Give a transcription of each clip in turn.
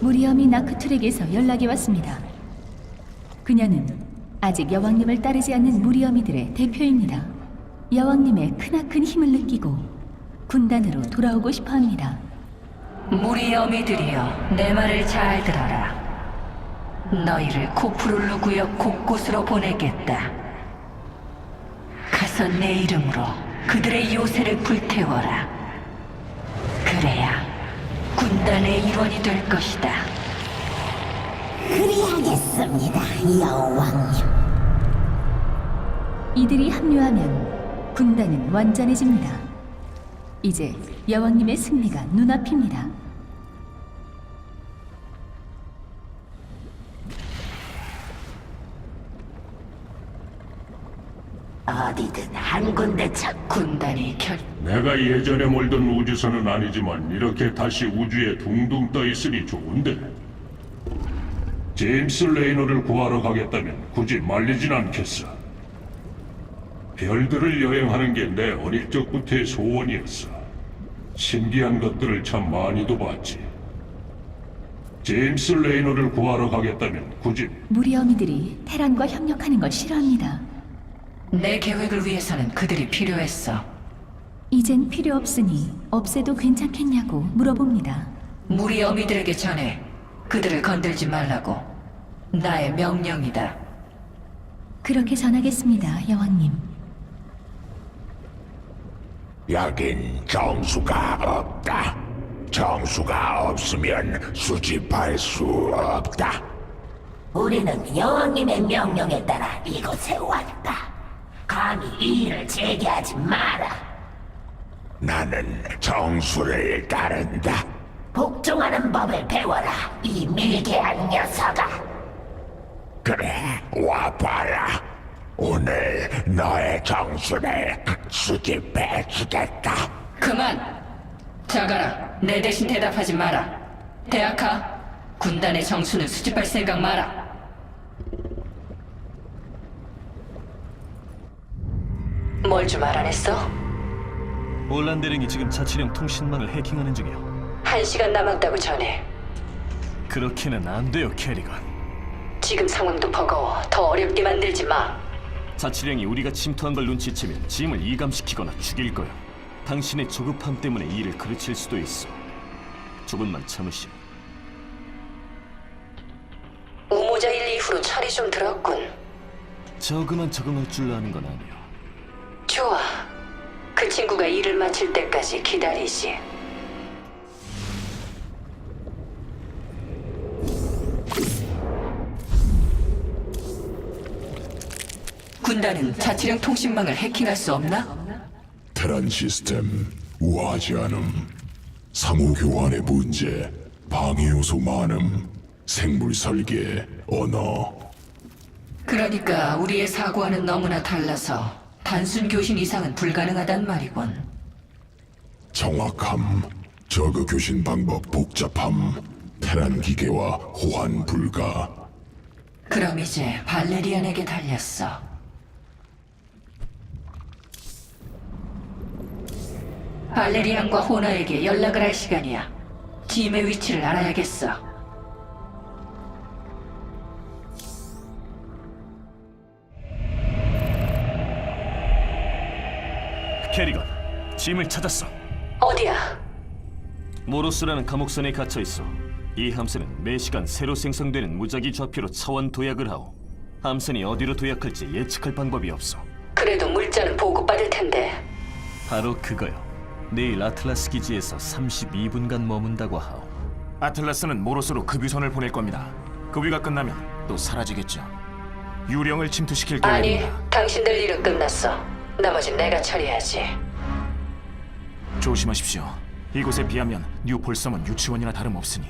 무리엄이 나크툴에게서 연락이 왔습니다. 그녀는 아직 여왕님을 따르지 않는 무리엄이들의 대표입니다. 여왕님의 크나큰 힘을 느끼고 군단으로 돌아오고 싶어 합니다. 무리 어미들이여 내 말을 잘 들어라 너희를 코프룰루 구역 곳곳으로 보내겠다 가서 내 이름으로 그들의 요새를 불태워라 군단의 일원이 될 것이다 그리하겠습니다, 여왕님. 이들이 합류하면 군단은 완전해집니다. 이제 여왕님의 승리가 눈앞입니다. 어디든 한 군데 참 군단이 결 내가 예전에 몰던 우주선은 아니지만 이렇게 다시 우주에 둥둥 떠 있으니 좋은데. 제임스 레이너를 구하러 가겠다면 굳이 말리진 않겠어. 별들을 여행하는 게 내 어릴 적부터의 소원이었어. 신기한 것들을 참 많이도 봤지. 제임스 레이너를 구하러 가겠다면 굳이 무리어미들이 테란과 협력하는 걸 싫어합니다. 내 계획을 위해서는 그들이 필요했어 이젠 필요 없으니 없애도 괜찮겠냐고 물어봅니다. 무리 어미들에게 전해 그들을 건들지 말라고 나의 명령이다 그렇게 전하겠습니다, 여왕님. 여긴 정수가 없다. 정수가 없으면 수집할 수 없다. 우리는 여왕님의 명령에 따라 이곳에 왔다. 감히 이 일을 제기하지 마라. 나는 정수를 따른다. 복종하는 법을 배워라, 이 밀개한 녀석아. 그래, 와봐라. 오늘 너의 정수를 수집해 주겠다. 그만! 자가라, 내 대신 대답하지 마라. 대학하, 군단의 정수는 수집할 생각 마라. 뭘좀 알아냈어? 올란데링이 지금 자치령 통신망을 해킹하는 중이요. 한 시간 남았다고 전해. 그렇게는 안 돼요, 캐리건. 지금 상황도 버거워. 더 어렵게 만들지 마. 자치령이 우리가 침투한 걸 눈치채면 짐을 이감시키거나 죽일 거야. 당신의 조급함 때문에 일을 그르칠 수도 있어. 조금만 참으시오. 우모자 일 이후로 철이 좀 들었군. 저그만 적응할 줄 아는 건 아니오. 친구가 일을 마칠 때까지 기다리지. 군단은 자치령 통신망을 해킹할 수 없나? 테란 시스템 우아하지 않음. 상호 교환의 문제, 방해 요소 많음, 생물 설계, 언어. 그러니까 우리의 사고와는 너무나 달라서 단순 교신 이상은 불가능하단 말이군. 정확함, 저그 교신 방법 복잡함, 테란 기계와 호환 불가. 그럼 이제 발레리안에게 달렸어. 발레리안과 호너에게 연락을 할 시간이야. 짐의 위치를 알아야겠어. 캐리건, 짐을 찾았어. 어디야? 모로스라는 감옥선에 갇혀 있어. 이 함선은 매 시간 새로 생성되는 무작위 좌표로 차원 도약을 하오. 함선이 어디로 도약할지 예측할 방법이 없어. 그래도 물자는 보고받을 텐데. 바로 그거요. 내일 아틀라스 기지에서 32분간 머문다고 하오. 아틀라스는 모로스로 급유선을 보낼 겁니다. 급유가 끝나면 또 사라지겠죠. 유령을 침투시킬 아니, 계획입니다. 당신들 일은 끝났어. 나머진 내가 처리하지. 조심하십시오. 이곳에 비하면 뉴폴섬은 유치원이나 다름없으니.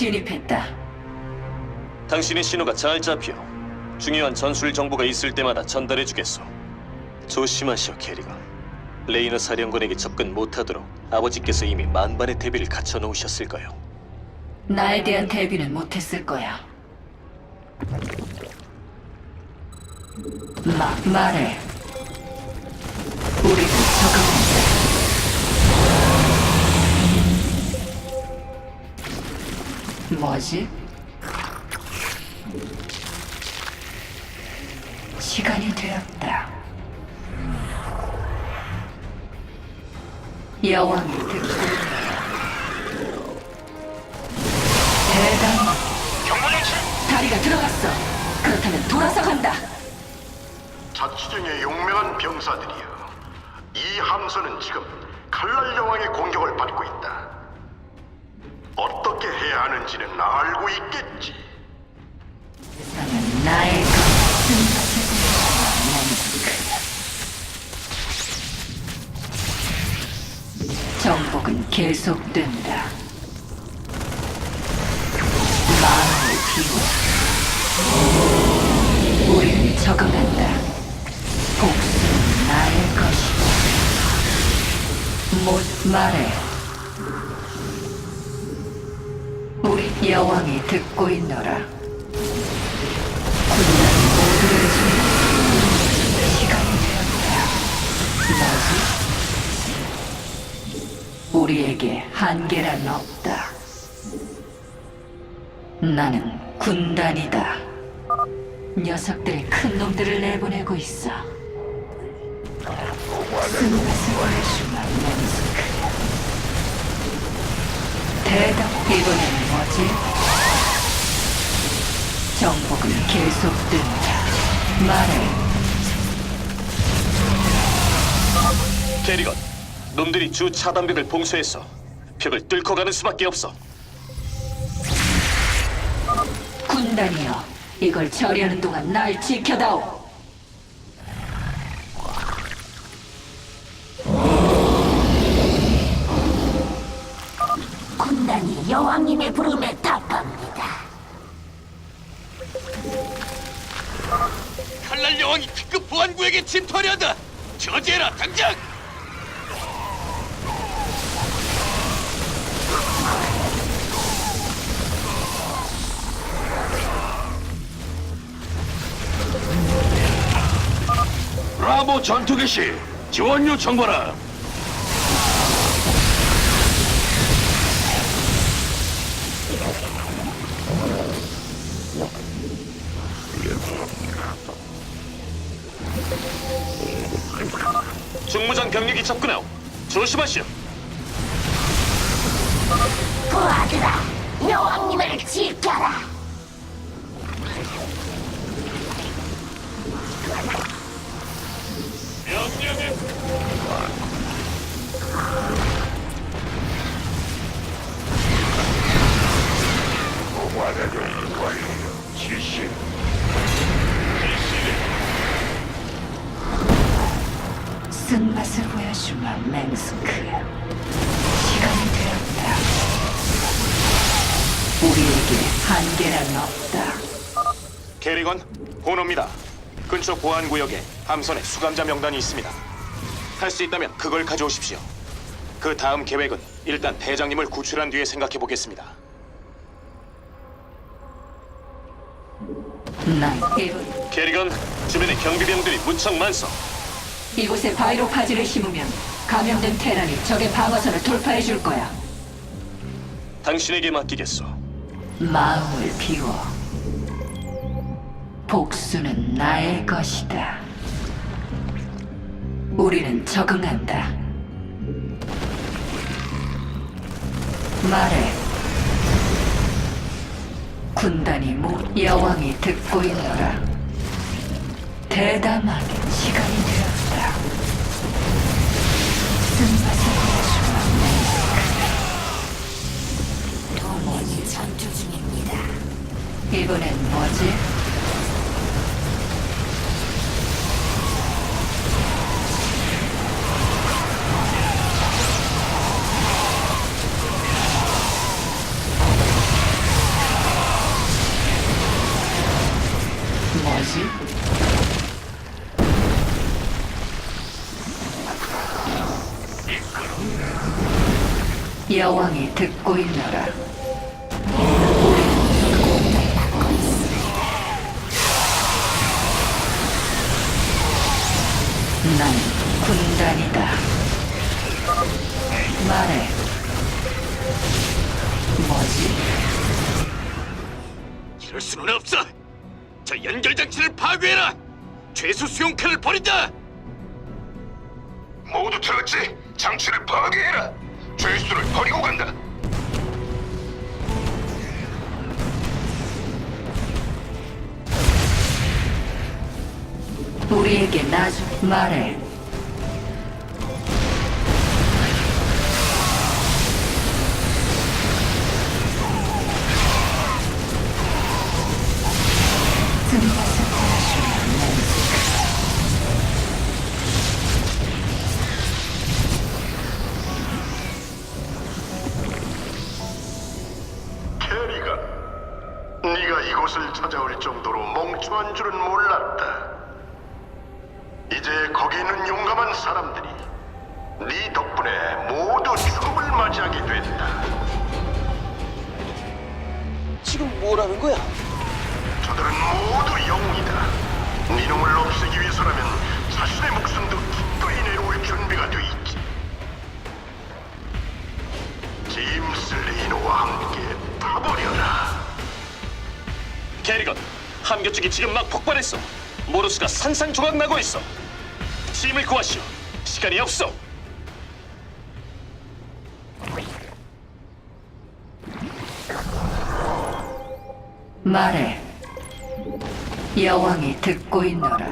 진입했다. 당신의 신호가 잘 잡혀. 중요한 전술 정보가 있을 때마다 전달해 주겠소. 조심하시오, 캐리건. 레이너 사령관에게 접근 못하도록 아버지께서 이미 만반의 대비를 갖춰 놓으셨을 거요. 나에 대한 대비는 못했을 거야. 마, 말해. 우리는 적응 뭐지? 시간이 되었다. 여왕이 듣고. 대단. 다리가 들어갔어. 그렇다면 돌아서 간다. 자치령의 용맹한 병사들이여. 이 함선은 지금 칼날 여왕의 공격을 받고 있다. 어떻게 해야 하는지는 알고 있겠지. 나의 정복은 계속된다. 마음을 비워. 우리는 적응한다. 복수는 나의 것이다. 못 말해. 여왕이 듣고 있노라. 군단 모두를 죽여 시간이? 우리에게 한계란 없다. 나는 군단이다. 녀석들이 큰 놈들을 내보내고 있어. 보여 대답, 이번엔 뭐지? 정복은 계속된다. 말해. 캐리건, 놈들이 주 차단벽을 봉쇄했어. 벽을 뚫고 가는 수밖에 없어. 군단이여, 이걸 처리하는 동안 날 지켜다오. 여왕님의 부름에 답합니다. 칼날 여왕이 특급 보안구에게 침투하려 한다. 저지해라, 당장! 브라보 전투 개시 지원 요청 바라. 병력이 접근하오. 조심하시오. 부하들아, 여왕님을 지켜라. 쓴맛을 보여주마, 맹스크. 시간이 되었다. 우리에게 한계란 없다. 캐리건, 보노입니다. 근처 보안 구역에 함선에 수감자 명단이 있습니다. 할 수 있다면 그걸 가져오십시오. 그 다음 계획은 일단 대장님을 구출한 뒤에 생각해 보겠습니다. 난 이곳, 캐리건, 주변에 경비병들이 무척 많소. 이곳에 바이로 파지를 심으면 감염된 테란이 적의 방어선을 돌파해 줄 거야. 당신에게 맡기겠소. 마음을 비워. 복수는 나의 것이다. 우리는 적응한다. 말해. 군단이 모 여왕이 듣고 있노라. 대담하게 시간 뭐지? 뭐지? 듣고 있노라. 난 군단이다. 말해. 뭐지? 이럴 수는 없어. 저 연결 장치를 파괴해라. 죄수 수용칼을 버린다. 모두 들었지? 장치를 파괴해라. 죄수를 버리고 간다. 우리에게 나중 말해. 캐리건, 네가 이곳을 찾아올 정도로 멍청한 줄은 몰랐다. 이제 거기 있는 용감한 사람들이 네 덕분에 모두 죽음을 맞이하게 된다. 지금 뭐라는 거야? 저들은 모두 영웅이다. 네 놈을 없애기 위해서라면 자신의 목숨도 기꺼이 내놓을 준비가 돼 있지. 제임스 레이노와 함께 타버려라. 캐리건, 함교 쪽이 지금 막 폭발했어. 모르스가 산산조각 나고 있어. 짐을 구하시오. 시간이 없어. 말해. 여왕이 듣고 있노라.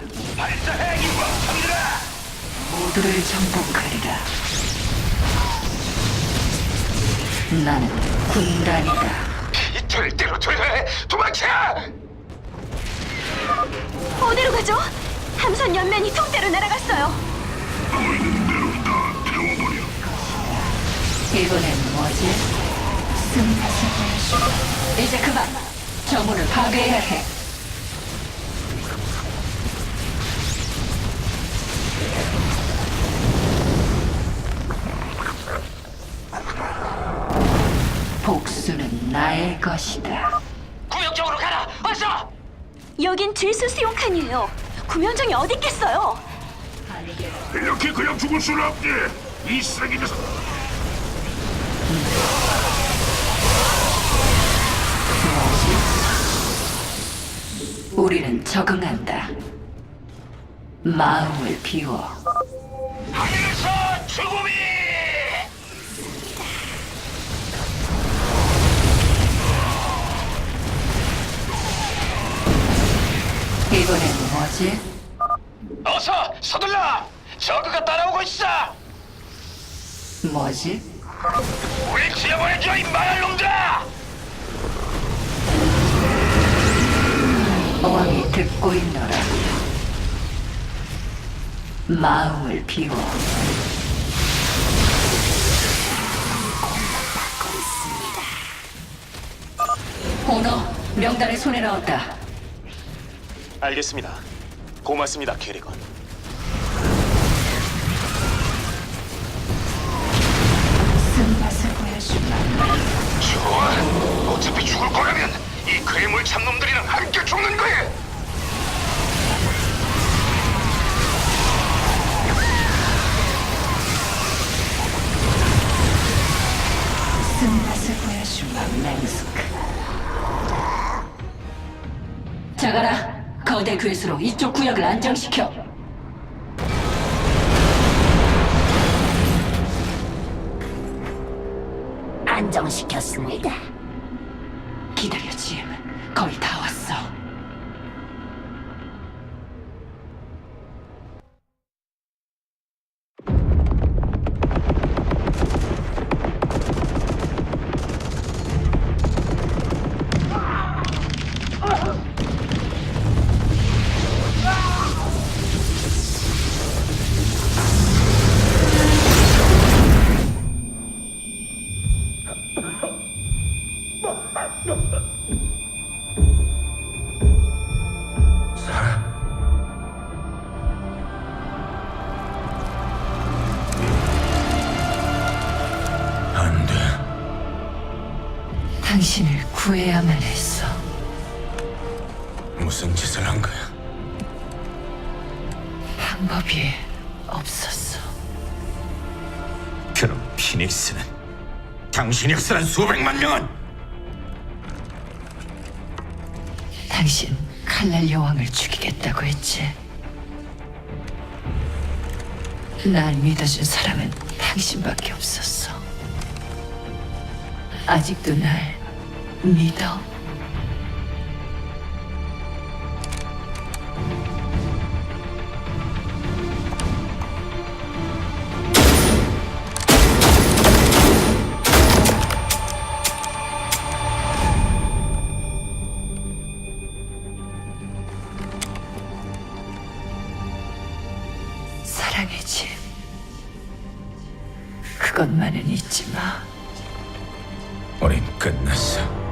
모두를 정복하리라. 나는 군단이다. 절대로 되네. 도망쳐! 어디로 가죠? 함선 연면이 통째로 날아갔어요. 이번엔 뭐지? 이제 그만. 정문을 파괴해야 해. 복수는 나의 것이다. 구역적으로 가라. 어서. 여긴 죄수 수용칸이에요. 구명정이 어디 있겠어요? 이렇게 그냥 죽을 수는 없지. 이 쓰레기 녀석. 우리는 적응한다. 마음을 비워. 하늘에서 죽음이. 이번엔 뭐지? 어서 서둘러. 저그가 따라오고 있어. 뭐지? 우리 지어버려줘 이 말할 놈들아. 어왕이 듣고 있노라. 마음을 비워. 호너, 명단의 손에 넣었다. 알겠습니다. 고맙습니다, 캐리건. 보여주마. 좋아. 어차피 죽을 거라면 이 괴물 참놈들 괴수로 이쪽 구역을 안정시켜. 안정시켰습니다. 기다려, 짐. 거의 다 왔어. 당신을 구해야만 했어. 무슨 짓을 한 거야? 방법이 없었어. 그럼 피닉스는 당신이 역사한 수백만 명은 당신 칼날 여왕을 죽이겠다고 했지. 날 믿어준 사람은 당신밖에 없었어. 아직도 날 믿어? 사랑의 집. 그것만은 잊지 마. 우린 끝났어.